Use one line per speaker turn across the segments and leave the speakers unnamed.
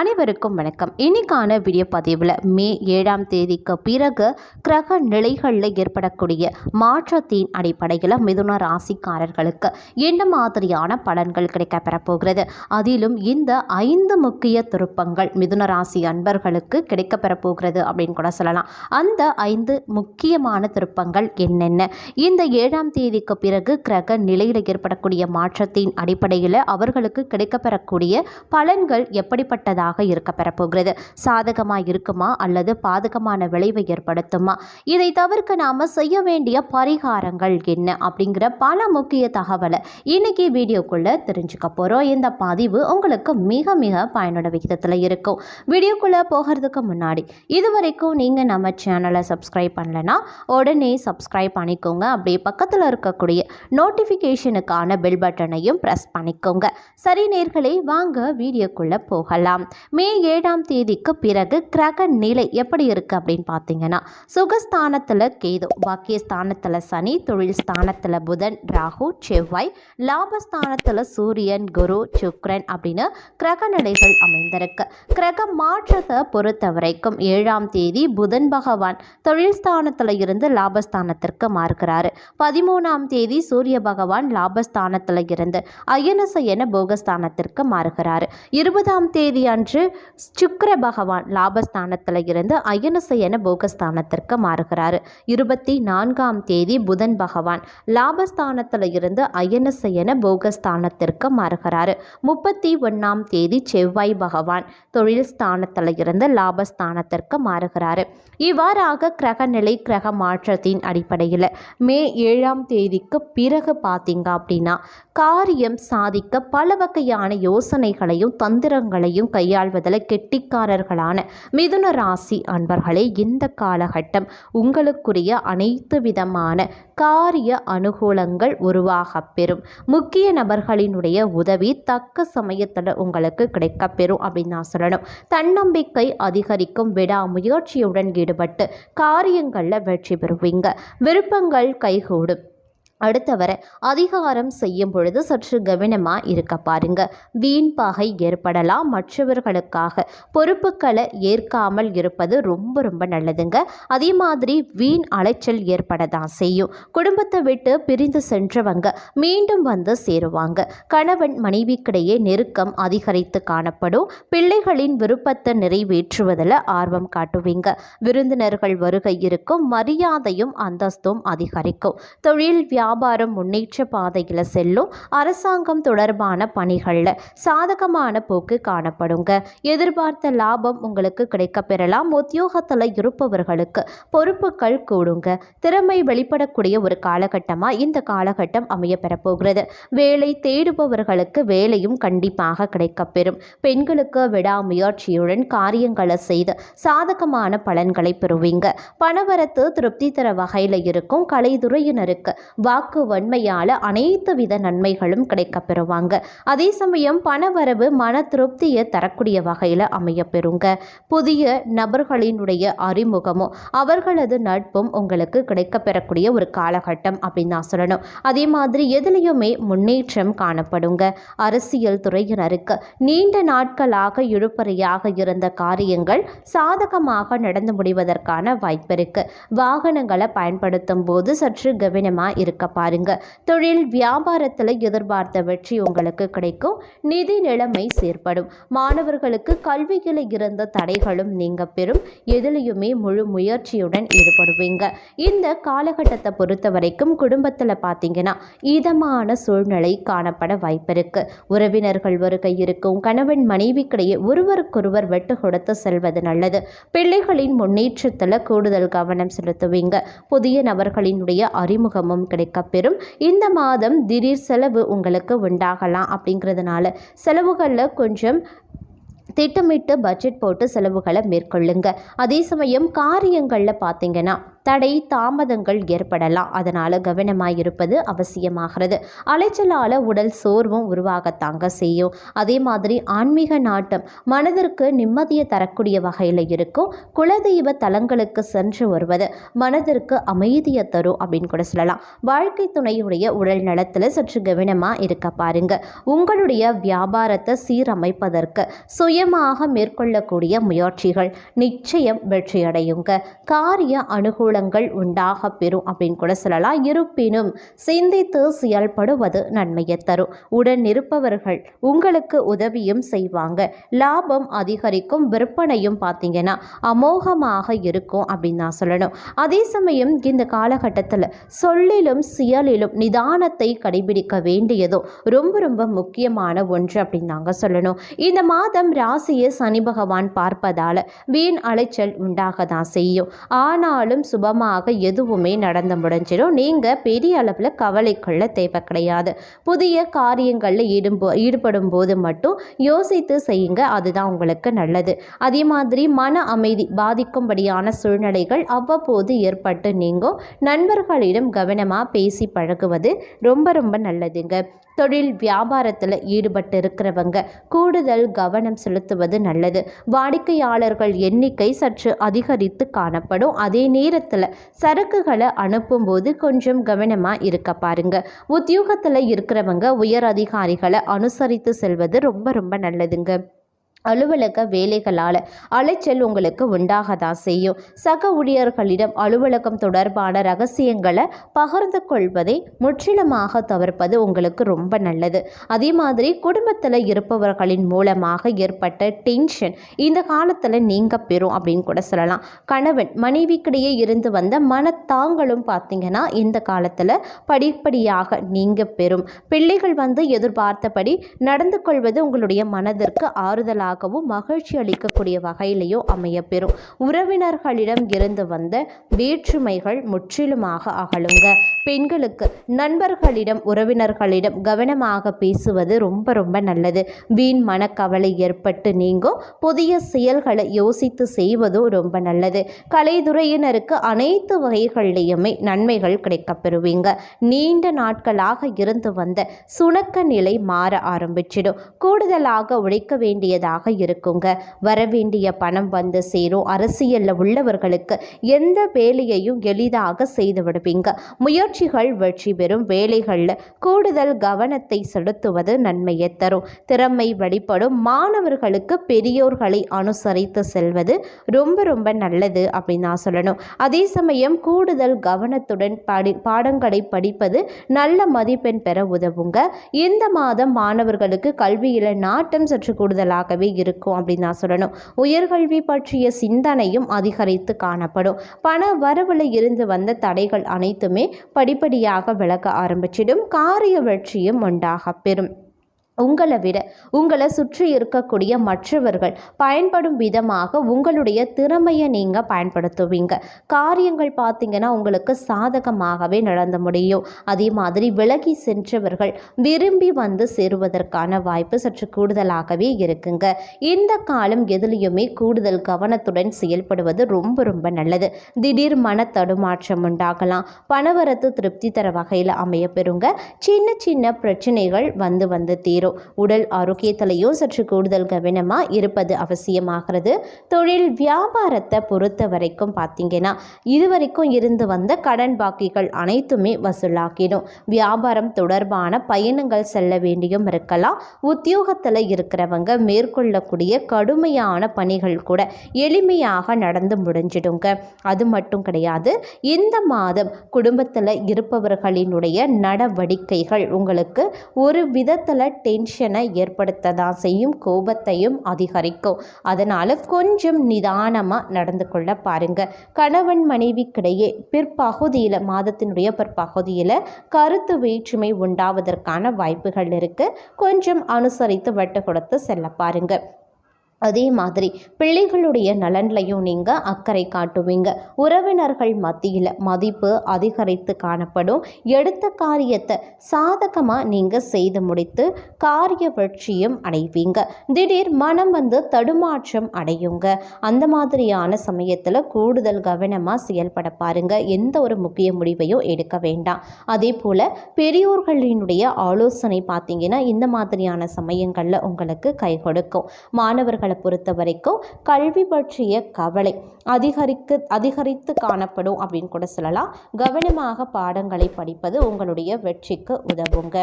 அனைவருக்கும் வணக்கம். இன்னைக்கான வீடியோ பதிவில் மே ஏழாம் தேதிக்கு பிறகு கிரக நிலைகளில் ஏற்படக்கூடிய மாற்றத்தின் அடிப்படையில் மிதுன ராசிக்காரர்களுக்கு என்ன மாதிரியான பலன்கள் கிடைக்கப்பெறப்போகிறது அதிலும் இந்த ஐந்து முக்கிய திருப்பங்கள் மிதுன ராசி அன்பர்களுக்கு கிடைக்கப்பெறப்போகிறது அப்படின்னு கூட சொல்லலாம். அந்த ஐந்து முக்கியமான திருப்பங்கள் என்னென்ன? இந்த ஏழாம் தேதிக்கு பிறகு கிரக நிலையில் ஏற்படக்கூடிய மாற்றத்தின் அடிப்படையில் அவர்களுக்கு கிடைக்கப்பெறக்கூடிய பலன்கள் எப்படிப்பட்டதாக இருக்க பெறப்போகிறது. சாதகமாக இருக்குமா அல்லது பாதகமான விளைவை ஏற்படுத்துமா? இதை தவிர்க்க நாம் செய்ய வேண்டிய பரிகாரங்கள் என்ன அப்படிங்கிற பல முக்கிய தகவலை இன்னைக்கு வீடியோக்குள்ளே தெரிஞ்சுக்க போகிறோம் இந்த பதிவு உங்களுக்கு மிக மிக பயனுள்ள விகிதத்தில் இருக்கும். வீடியோக்குள்ளே போகிறதுக்கு முன்னாடி இது வரைக்கும் நீங்கள் நம்ம சேனலை சப்ஸ்கிரைப் பண்ணலைன்னா உடனே சப்ஸ்கிரைப் பண்ணிக்கோங்க. அப்படியே பக்கத்தில் இருக்கக்கூடிய நோட்டிஃபிகேஷனுக்கான பெல் பட்டனையும் ப்ரெஸ் பண்ணிக்கோங்க. சரி நேர்களே வாங்க வீடியோக்குள்ளே போகலாம். மே ஏழாம் தேதிக்கு பிறகு கிரக நிலை எப்படி இருக்குது அப்படின்னு பார்த்தீங்கன்னா சுகஸ்தானத்தில் கேது பாக்கியஸ்தானத்தில் சனி தொழில் ஸ்தானத்தில் புதன் ராகு செவ்வாய் லாபஸ்தானத்தில் சூரியன் குரு சுக்ரன் அப்படின்னு கிரக நிலைகள் அமைந்திருக்கு. கிரக மாற்றத்தை பொறுத்த வரைக்கும் ஏழாம் தேதி புதன் பகவான் தொழில் ஸ்தானத்தில் இருந்து லாபஸ்தானத்திற்கு மாறுகிறாரு. பதிமூணாம் தேதி சூரிய பகவான் லாபஸ்தானத்தில் இருந்து அயனசயன போகஸ்தானத்திற்கு மாறுகிறாரு. இருபதாம் தேதி அன்று சுக்கிர பகவான் லாபஸ்தானத்தில் இருந்து அயனசயன போகஸ்தானத்திற்கு மாறுகிறாரு. இருபத்தி நான்காம் தேதி புதன் பகவான் லாபஸ்தானத்தில் இருந்து அயனசயன போகஸ்தானத்திற்கு மாறுகிறாரு. முப்பத்தி ஒன்றாம் தேதி செவ்வாய் பகவான் தொழில் ஸ்தானத்தில் இருந்து லாபஸ்தானத்திற்கு மாறுகிறாரு. இவ்வாறாக கிரக நிலை கிரக மாற்றத்தின் அடிப்படையில் மே ஏழாம் தேதிக்கு பிறகு பார்த்தீங்க அப்படின்னா காரியம் சாதிக்க பல வகையான யோசனைகளையும் தந்திரங்களையும் கையாள்வதில் கெட்டிக்காரர்களான மிதுன ராசி அன்பர்களே இந்த காலகட்டம் உங்களுக்குரிய அனைத்து விதமான காரிய அனுகூலங்கள் உருவாகப் பெறும். முக்கிய நபர்களினுடைய உதவி தக்க சமயத்தில் உங்களுக்கு கிடைக்கப் பெறும் அப்படின்னு நான் சொல்லணும். தன்னம்பிக்கை அதிகரிக்கும் விடாமுயற்சியுடன் ஈடுபட்டு காரியங்களில் வெற்றி பெறுவீங்க. விருப்பங்கள் கைகூடும். அடுத்தவரை அதிகாரம் செய்யும் பொழுது சற்று கவனமாக இருக்க பாருங்க. வீண் பகை ஏற்படலாம். மற்றவர்களுக்காக பொறுப்புகளை ஏற்காமல் இருப்பது ரொம்ப ரொம்ப நல்லதுங்க. அதே மாதிரி வீண் அலைச்சல் ஏற்பட தான் செய்யும். குடும்பத்தை விட்டு பிரிந்து சென்றவங்க மீண்டும் வந்து சேருவாங்க. கணவன் மனைவிக்கிடையே நெருக்கம் அதிகரித்து காணப்படும். பிள்ளைகளின் விருப்பத்தை நிறைவேற்றுவதில் ஆர்வம் காட்டுவீங்க. விருந்தினர்கள் வருகை இருக்கும். மரியாதையும் அந்தஸ்தும் அதிகரிக்கும். தொழில் வியா வியாபாரம் முன்னேற்ற பாதையில் செல்லும் அரசாங்கம் தொடர்பான பணிகளில் சாதகமான போக்கு காணப்படுங்க. எதிர்பார்த்த லாபம் உங்களுக்கு கிடைக்க பெறலாம் உத்தியோகத்தில் இருப்பவர்களுக்கு பொறுப்புகள் கூடுங்க. திறமை வெளிப்படக்கூடிய ஒரு காலகட்டமாக இந்த காலகட்டம் அமைய பெறப்போகிறது வேலை தேடுபவர்களுக்கு வேலையும் கண்டிப்பாக கிடைக்கப்பெறும். பெண்களுக்கு விடாமுயற்சியுடன் காரியங்களை செய்து சாதகமான பலன்களை பெறுவீங்க. பணவரத்து திருப்தி தர வகையில் இருக்கும் கலைத்துறையினருக்கு வா வாக்கு வன்மையால் அனைத்து வித நன்மைகளும் கிடைக்கப்பெறுவாங்க. அதே சமயம் பணவரவு மன திருப்தியை தரக்கூடிய வகையில் அமையப்பெறுங்க. புதிய நபர்களினுடைய அறிமுகமும் அவர்களது நட்பும் உங்களுக்கு கிடைக்க பெறக்கூடிய ஒரு காலகட்டம் அப்படின்னு நான் சொல்லணும். அதே மாதிரி எதுலேயுமே முன்னேற்றம் காணப்படுங்க. அரசியல் துறையினருக்கு நீண்ட நாட்களாக இழுப்பறையாக இருந்த காரியங்கள் சாதகமாக நடந்து முடிவதற்கான வாய்ப்பு இருக்கு. வாகனங்களை பயன்படுத்தும் போது சற்று கவனமாக இருக்க பாருங்க. தொழில் வியாபாரத்தில் எதிர்பார்த்த வெற்றி உங்களுக்கு கிடைக்கும். நிதி நிலைமை செயற்படும். மாணவர்களுக்கு கல்வியில் இருந்த தடைகளும் நீங்க பெறும். எதிலையுமே முழு முயற்சியுடன் ஈடுபடுவீங்க. இந்த காலகட்டத்தை பொறுத்த வரைக்கும் குடும்பத்தில் பார்த்தீங்கன்னா இதமான சூழ்நிலை காணப்பட வாய்ப்பிருக்கு உறவினர்கள் வருகை இருக்கும். கணவன் மனைவிக்கிடையே ஒருவருக்கொருவர் வெட்டு கொடுத்து செல்வது நல்லது. பிள்ளைகளின் முன்னேற்றத்தில் கூடுதல் கவனம் செலுத்துவீங்க. புதிய நபர்களினுடைய அறிமுகமும் கிடைக்கும். பெறும் இந்த மாதம் திடீர் செலவு உங்களுக்கு உண்டாகலாம் அப்படிங்கிறதுனால செலவுகளில் கொஞ்சம் திட்டமிட்டு பட்ஜெட் போட்டு செலவுகளை மேற்கொள்ளுங்க. அதே சமயம் காரியங்களில் பார்த்தீங்கன்னா தடை தாமதங்கள் ஏற்படலாம். அதனால் கவனமாக இருப்பது அவசியமாகிறது. அலைச்சலால் உடல் சோர்வும் உருவாகத்தாங்க செய்யும். அதே மாதிரி ஆன்மீக நாட்டம் மனதிற்கு நிம்மதியை தரக்கூடிய வகையில் இருக்கும். குலதெய்வ தலங்களுக்கு சென்று வருவது மனதிற்கு அமைதியை தரும் அப்படின்னு கூட சொல்லலாம். வாழ்க்கை துணையுடைய உடல் நலத்தில் சற்று கவனமாக இருக்க பாருங்க. உங்களுடைய வியாபாரத்தை சீரமைப்பதற்கு சுயமாக மேற்கொள்ளக்கூடிய முயற்சிகள் நிச்சயம் வெற்றியடையுங்க. காரிய அனுகூல அனுகூலங்கள் உண்டாக பெறும் அப்படின்னு கூட சொல்லலாம். இருப்பினும் சிந்தித்து செயல்படுவது நன்மையை தரும். உடன் இருப்பவர்கள் உங்களுக்கு உதவியும் செய்வாங்க. லாபம் அதிகரிக்கும் விற்பனையும் பார்த்தீங்கன்னா அமோகமாக இருக்கும் அப்படின்னு நான் சொல்லணும். அதே சமயம் இந்த காலகட்டத்தில் சொல்லிலும் செயலிலும் நிதானத்தை கடைபிடிக்க வேண்டியதும் ரொம்ப ரொம்ப முக்கியமான ஒன்று அப்படின்னு நாங்கள் சொல்லணும். இந்த மாதம் ராசியை சனி பகவான் பார்ப்பதால் வீண் அலைச்சல் உண்டாக தான் செய்யும். ஆனாலும் சுபமாக எதுவுமே நடந்து முடிஞ்சிடும். நீங்கள் பெரிய அளவில் கவலை கொள்ள தேவை கிடையாது. புதிய காரியங்களில் ஈடுபோ ஈடுபடும் போது மட்டும் யோசித்து செய்யுங்க. அதுதான் உங்களுக்கு நல்லது. அதே மாதிரி மன அமைதி பாதிக்கும்படியான சூழ்நிலைகள் அவ்வப்போது ஏற்பட்டு நீங்கும். நண்பர்களிடம் கவனமாக பேசி பழகுவது ரொம்ப ரொம்ப நல்லதுங்க. தொழில் வியாபாரத்தில் ஈடுபட்டு இருக்கிறவங்க கூடுதல் கவனம் செலுத்துவது நல்லது. வாடிக்கையாளர்கள் எண்ணிக்கை சற்று அதிகரித்து காணப்படும். அதே நேரத்தில் சரக்குகளை அனுப்பும்போது கொஞ்சம் கவனமாக இருக்க பாருங்க. உத்தியோகத்தில் இருக்கிறவங்க உயர் அதிகாரிகளை அனுசரித்து செல்வது ரொம்ப ரொம்ப நல்லதுங்க. அலுவலக வேலைகளால் அலைச்சல் உங்களுக்கு உண்டாக தான் செய்யும். சக ஊழியர்களிடம் அலுவலகம் தொடர்பான ரகசியங்களை பகிர்ந்து கொள்வதை முற்றிலுமாக தவிர்ப்பது உங்களுக்கு ரொம்ப நல்லது. அதே மாதிரி குடும்பத்தில் இருப்பவர்களின் மூலமாக ஏற்பட்ட டென்ஷன் இந்த காலத்தில் நீங்க பெறும் அப்படின்னு கூட சொல்லலாம். கணவன் மனைவிக்கிடையே இருந்து வந்த மனத்தாங்களும் பார்த்தீங்கன்னா இந்த காலத்தில் படிப்படியாக நீங்க பெறும். பிள்ளைகள் வந்து எதிர்பார்த்தபடி நடந்து கொள்வது உங்களுடைய மனதிற்கு ஆறுதலாக ஆகவும் மகிழ்ச்சி அளிக்கக்கூடிய வகையிலையும் அமையப்பெறும். உறவினர்களிடம் இருந்து வந்த வேற்றுமைகள் முற்றிலுமாக அகலுங்க. பெண்களுக்கு நண்பர்களிடம் உறவினர்களிடம் கவனமாக பேசுவது ரொம்ப ரொம்ப நல்லது. வீண் மனக்கவலை ஏற்பட்டு நீங்கும் புதிய செயல்களை யோசித்து செய்வதும் ரொம்ப நல்லது. கலைத்துறையினருக்கு அனைத்து வகைகளிலையுமே நன்மைகள் கிடைக்கப்பெறுவீங்க. நீண்ட நாட்களாக இருந்து வந்த சுணக்க நிலை மாற ஆரம்பிச்சிடும். கூடுதலாக உழைக்க வேண்டியதாக இருக்குங்க. வரவேண்டிய பணம் வந்து சேரும். அரசியலில் உள்ளவர்களுக்கு எந்த வேலையையும் எளிதாக செய்து விடுவீங்க. முயற்சிகள் வெற்றி பெறும். வேலைகளில் கூடுதல் கவனத்தை செலுத்துவது நன்மையை தரும். திறமை வெளிப்படும். மாணவர்களுக்கு பெரியோர்களை அனுசரித்து செல்வது ரொம்ப ரொம்ப நல்லது அப்படின்னு நான் சொல்லணும். அதே சமயம் கூடுதல் கவனத்துடன் படி பாடங்களை படிப்பது நல்ல மதிப்பெண் பெற உதவுங்க. இந்த மாதம் மாணவர்களுக்கு கல்வியில் நாட்டம் சற்று கூடுதலாகவே இருக்கும் அப்படின்னு நான் சொல்லணும். உயர்கல்வி பற்றிய சிந்தனையும் அதிகரித்து காணப்படும். பண வரவில் இருந்து வந்த தடைகள் அனைத்துமே படிப்படியாக விலக ஆரம்பிச்சிடும். காரிய வெற்றியும் உண்டாக பெறும். உங்களை விட உங்களை சுற்றி இருக்கக்கூடிய மற்றவர்கள் பயன்படும் விதமாக உங்களுடைய திறமையை நீங்கள் பயன்படுத்துவீங்க. காரியங்கள் பார்த்தீங்கன்னா உங்களுக்கு சாதகமாகவே நடந்து முடியும். அதே மாதிரி விலகி சென்றவர்கள் விரும்பி வந்து சேருவதற்கான வாய்ப்பு சற்று கூடுதலாகவே இருக்குங்க. இந்த காலம் எதுலேயுமே கூடுதல் கவனத்துடன் செயல்படுவது ரொம்ப ரொம்ப நல்லது. திடீர் மன தடுமாற்றம் உண்டாகலாம். பணவரத்து திருப்தி தர வகையில் அமைய பெறுங்க. சின்ன சின்ன பிரச்சனைகள் வந்து வந்து தீரும். தீரும். உடல் ஆரோக்கியத்திலையும் சற்று கூடுதல் கவனமாக இருப்பது அவசியமாகிறது. தொழில் வியாபாரத்தை பொறுத்த வரைக்கும் பார்த்தீங்கன்னா இதுவரைக்கும் இருந்து வந்த கடன் பாக்கிகள் அனைத்துமே வசூலாக்கிடும் வியாபாரம் தொடர்பான பயணங்கள் செல்ல வேண்டியும் இருக்கலாம். உத்தியோகத்தில் இருக்கிறவங்க மேற்கொள்ளக்கூடிய கடுமையான பணிகள் கூட எளிமையாக நடந்து முடிஞ்சிடுங்க. அது மட்டும் கிடையாது இந்த மாதம் குடும்பத்தில் இருப்பவர்களினுடைய நடவடிக்கைகள் உங்களுக்கு ஒரு விதத்தில் டென்ஷனை ஏற்படுத்த தான் செய்யும் கோபத்தையும் அதிகரிக்கும். அதனால் கொஞ்சம் நிதானமாக நடந்து கொள்ள பாருங்கள் கணவன் மனைவிக்கிடையே பிற்பகுதியில் மாதத்தினுடைய பிற்பகுதியில் கருத்து வேற்றுமை உண்டாவதற்கான வாய்ப்புகள் இருக்குது கொஞ்சம் அனுசரித்து வட்டு கொடுத்து செல்ல பாருங்கள் அதே மாதிரி பிள்ளைகளுடைய நலன்லையும் நீங்கள் அக்கறை காட்டுவீங்க. உறவினர்கள் மத்தியில் மதிப்பு அதிகரித்து காணப்படும். எடுத்த காரியத்தை சாதகமாக நீங்கள் செய்து முடித்து காரிய வெற்றியும் அடைவீங்க. திடீர் மனம் வந்து தடுமாற்றம் அடையுங்க. அந்த மாதிரியான சமயத்தில் கூடுதல் கவனமாக செயல்பட பாருங்க. எந்த ஒரு முக்கிய முடிவையும் எடுக்க வேண்டாம். அதே போல் பெரியோர்களினுடைய ஆலோசனை பார்த்தீங்கன்னா இந்த மாதிரியான சமயங்களில் உங்களுக்கு கை கொடுக்கும். மாணவர்களை பொறுத்த வரைக்கும் கல்வி பற்றிய கவலை அதிகரிக்க அதிகரித்து காணப்படும் அப்படின்னு கூட சொல்லலாம். கவனமாக பாடங்களை படிப்பது உங்களுடைய வெற்றிக்கு உதவுங்க.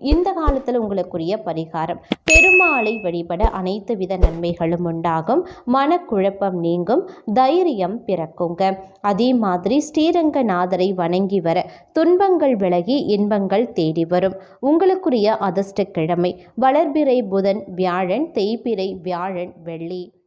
இந்த காலத்தில் உங்களுக்குரிய பரிகாரம் பெருமாளை வழிபட அனைத்து வித நன்மைகளும் உண்டாகும். மனக்குழப்பம் நீங்கும் தைரியம் பிறக்குங்க. அதே மாதிரி ஸ்ரீரங்கநாதரை வணங்கி வர துன்பங்கள் விலகி இன்பங்கள் தேடி வரும். உங்களுக்குரிய அதிர்ஷ்ட கிழமை வளர்பிறை புதன் வியாழன் தேய்பிறை வியாழன் வெள்ளி.